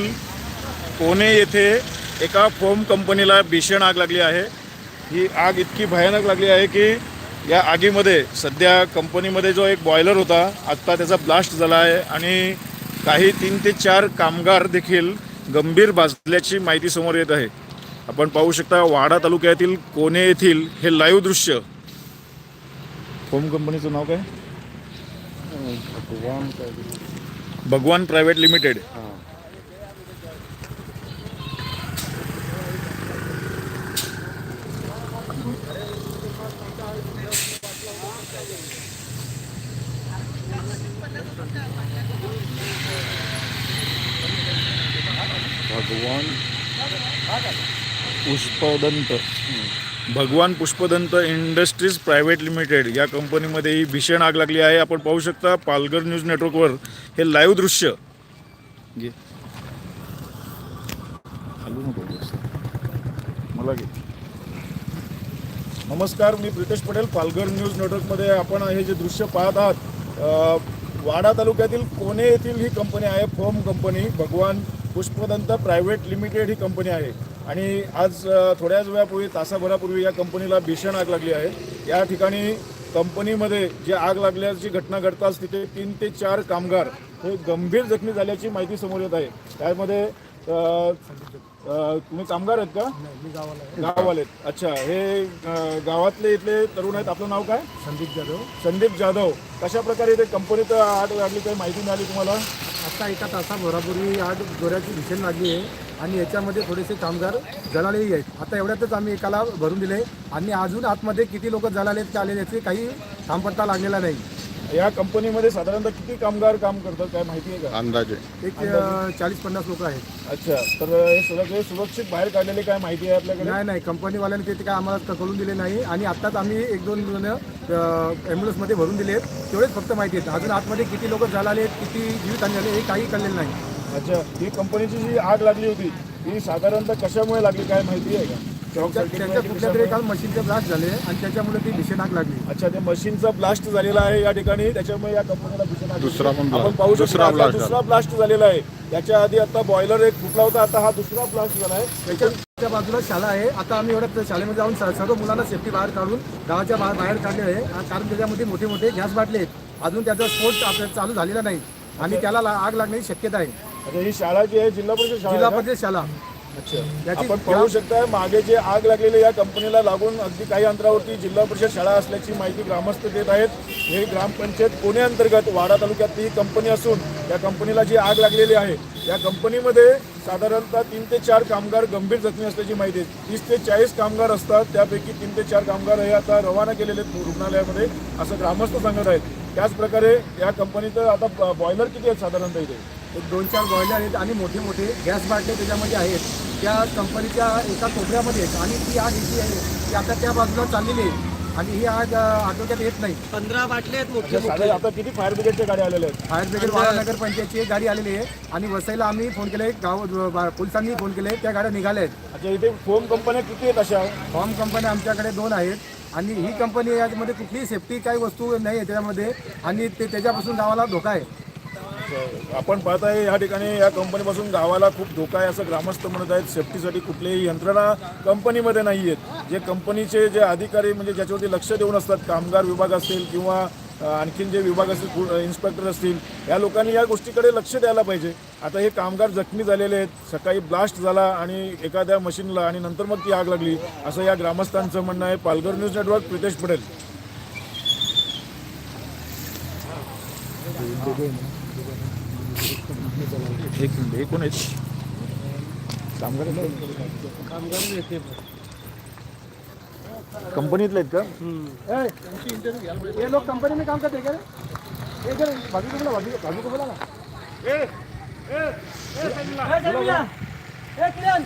पुणे येथे एका फोम कंपनीला भीषण आग लागली आहे. ही आग इतकी भयानक लागली आहे की या आगीमध्ये सध्या कंपनीमध्ये जो एक बॉयलर होता आत्ता त्याचा ब्लास्ट झाला आहे आणि काही तीन ते चार कामगार देखील गंभीर भाजल्याची माहिती समोर येत आहे. आपण पाहू शकता वाडा तालुक्यातील कोणे येथील हे लाईव्ह दृश्य. फोम कंपनीचं नाव काय? भगवान प्रायव्हेट लिमिटेड. भगवान पुष्पदंत. भगवान पुष्पदंत इंडस्ट्रीज प्रायव्हेट लिमिटेड या कंपनीमध्ये ही भीषण आग लागली आहे. आपण पाहू शकता पालघर न्यूज नेटवर्कवर हे लाईव्ह दृश्य. घे. मला घे. नमस्कार मी प्रितेश पटेल पालघर न्यूज नेटवर्कमध्ये आपण हे जे दृश्य पाहत आहात वाडा तालुक्यातील कोणे येथील ही कंपनी आहे foam company Bhagwan Pushpadant private limited ही कंपनी आहे. आणि आज थोड्याच वेळापूर्वी तासाभरापूर्वी या कंपनीला भीषण आग लागली आहे. या ठिकाणी कंपनीमध्ये जे आग लागल्याची घटना घडताच तिथे तीन ते चार कामगार हे गंभीर जखमी झाल्याची माहिती समोर येत आहे. त्यामध्ये अ, तुम्ही कामगार आहेत का? गाववाले आहेत. अच्छा हे अ, गावातले इथले तरुण आहेत. आपलं नाव काय? संदीप जाधव. संदीप जाधव. कशा प्रकारे इथे कंपनीत आग लागली काही माहिती मिळाली तुम्हाला? आता एका तासाभरापूर्वी आग जोराची भीषण लागली आहे आणि याच्यामध्ये थोडेसे कामगार जळालेही आहेत. आता एवढ्यातच आम्ही एकाला भरून दिले आणि अजून आतमध्ये किती लोक जळालेत का आले याचे काही थांबपत्ता लागलेला नाही. या कंपनीमध्ये साधारणतः किती कामगार काम करतात काय माहिती आहे का? अंदाजे. एक चाळीस पन्नास लोक आहेत. अच्छा तर हे सगळे सुरक्षित बाहेर काढलेले काय माहिती आहे आपल्याकडे? नाही नाही कंपनीवाल्यांनी ते काय आम्हाला कळून दिले नाही. आणि आत्ताच आम्ही एक दोन जण ॲम्ब्युलन्समध्ये भरून दिलेत. तेवढेच फक्त माहिती आहेत. अजून आतमध्ये किती लोक आहेत किती जीवित झाले हे काही कळलेलं नाही. अच्छा ही कंपनीची जी आग लागली होती ही साधारणतः कशामुळे लागली काय माहिती आहे का? त्यांच्या कुठल्या तरी? काल मशीनचे ब्लास्ट झाले आणि त्याच्यामुळे ती भीषण आग लागली. अच्छा ते मशीनचा ब्लास्ट झालेला आहे या ठिकाणी. त्याच्यामुळे या कंपनीला भीषण आग दुसरा. आपण पाहू शकतो दुसरा ब्लास्ट झालेला आहे. त्याच्या आधी आता बॉयलर एक फुटला होता आता हा दुसरा ब्लास्ट झाला आहे. त्याच्या त्या बाजूला शाळा आहे. आता आम्ही एवढ्या शाळेमध्ये जाऊन सर्व मुलांना सेफ्टी बाहेर काढून गावाच्या बाहेर बाहेर काढले आहे. आ- कारण त्याच्यामध्ये मोठे मोठे गॅस बाटले आहेत. अजून त्याचा स्फोट चालू झालेला नाही. आणि त्याला आग लागण्याची शक्यता आहे. ही शाळा जी आहे जिल्हा परिषद शाळा जिल्हा? परिषद शाळा. आपण पाहू शकता मागे जे आग लागलेली या कंपनीला लागून अगदी काही अंतरावरती जिल्हा परिषद शाळा असल्याची माहिती ग्रामस्थ देत आहेत. हे ग्रामपंचायत पुणे अंतर्गत वाडा तालुक्यातली ही कंपनी असून या कंपनीला जी आग लागलेली आहे या कंपनीमध्ये साधारणतः तीन ते चार कामगार गंभीर जखमी असल्याची माहिती आहे. तीस ते चाळीस कामगार असतात त्यापैकी तीन ते चार कामगार हे आता रवाना केलेले आहेत रुग्णालयामध्ये असं ग्रामस्थ सांगत आहेत. त्याचप्रकारे या कंपनीत आता बॉयलर किती आहेत साधारणतः इथे? एक दोन चार बॉयलर आहेत आणि मोठे मोठे गॅस बाटले त्याच्यामध्ये आहेत. त्या कंपनीच्या एका कोपऱ्यामध्ये आहेत. आणि ती आग इथे आहे ती आता त्या बाजूला चाललेली आहे. आणि ही आग आटोक्यात येत नाही. पंधरा बाटले आहेत मोठे आता किती फायर ब्रिगेडच्या गाड्या आलेल्या आहेत? फायर ब्रिगेड वाडा नगर पंचायतची एक गाडी आलेली आहे. आणि वसईला आम्ही फोन केले गाव बा- पोलिसांनी फोन केले त्या गाड्या निघाल्या आहेत. अच्छा इथे फोम कंपन्या किती आहेत अशा? फॉर्म कंपन्या आमच्याकडे दोन आहेत. आणि ही कंपनी याच्यामध्ये कुठलीही सेफ्टी काही वस्तू नाही आहे त्याच्यामध्ये. आणि ते त्याच्यापासून गावाला धोका आहे. आपण पाहताय या ठिकाणी या कंपनीपासून गावाला खूप धोका आहे असं ग्रामस्थ म्हणत आहेत. सेफ्टीसाठी कुठलीही यंत्रणा कंपनीमध्ये नाही आहेत. जे कंपनीचे जे अधिकारी म्हणजे ज्याच्यावरती लक्ष देऊन असतात कामगार विभाग असतील किंवा आणखीन जे विभाग असतील इन्स्पेक्टर असतील या लोकांनी या गोष्टीकडे लक्ष द्यायला पाहिजे. आता हे कामगार जखमी झालेले आहेत. सकाळी ब्लास्ट झाला आणि एखाद्या मशीनला आणि नंतर मग ती आग लागली. असं या ग्रामस्थांचं म्हणणं आहे. Palghar news network Pritesh Patel. एक मिनिट हे कोण आहेत कामगार कंपनीतले आहेत का? ये लोग कंपनी में काम करते हैं क्या रे? ये इधर बाजू को बोला बाजू बाजू को बोला ना ए, किरण.